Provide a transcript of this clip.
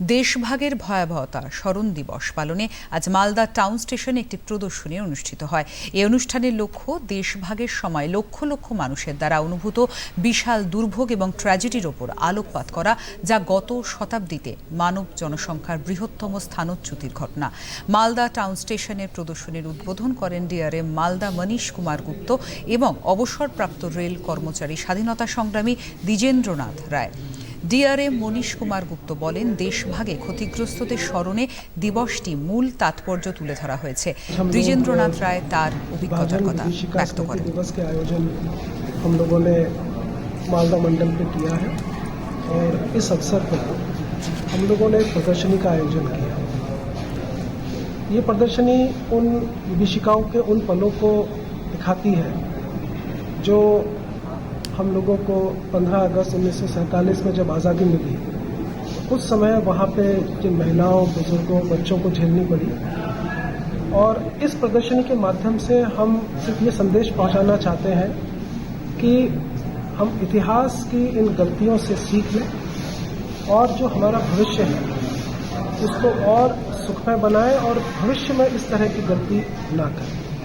দেশভাগের ভয়াবহতা স্মরণ দিবস পালনে আজ মালদা টাউন স্টেশনে একটি প্রদর্শনী অনুষ্ঠিত হয়। এই অনুষ্ঠানের লক্ষ্য দেশভাগের সময় লক্ষ লক্ষ মানুষের দ্বারা অনুভূত বিশাল দুর্ভোগ এবং ট্র্যাজেডির ওপর আলোকপাত করা, যা গত শতাব্দীতে মানব জনসংখ্যার বৃহত্তম স্থানচ্যুতির ঘটনা। মালদা টাউন স্টেশনের প্রদর্শনীর উদ্বোধন করেন ডিআরএম মালদা মনীষ কুমার গুপ্ত এবং অবসরপ্রাপ্ত রেল কর্মচারী স্বাধীনতা সংগ্রামী দ্বিজেন্দ্রনাথ রায়। ডিআরএম মনীষ কুমার গুপ্ত বলেন দেশভাগে ক্ষতিগ্রস্তদের স্মরণে দিবসটি মূল তাৎপর্য তুলে ধরা হয়েছে দ্বিজেন্দ্রনাথ রায় তার অভিজ্ঞতার विभाजन কথা विभीषिका ব্যক্ত स्मृति করেন दिवस के आयोजन हम लोगों ने मालदा मंडल पे किया है और इस अवसर पर हम लोगों ने एक प्रदर्शनी का आयोजन किया ये प्रदर्शनी उन विभीषिकाओं के उन पलों को दिखाती है जो हम लोगों को 15 अगस्त उन्नीस सौ सैंतालीस में जब आज़ादी मिली, उस समय वहाँ पे जिन महिलाओं, बुज़ुर्गों, बच्चों को झेलनी पड़ी और इस प्रदर्शनी के माध्यम से हम सिर्फ़ ये संदेश पहुंचाना चाहते हैं कि हम इतिहास की इन गलतियों से सीख लें और जो हमारा भविष्य है, उसको और सुखमय बनाएँ और भविष्य में इस तरह की गलती ना करें।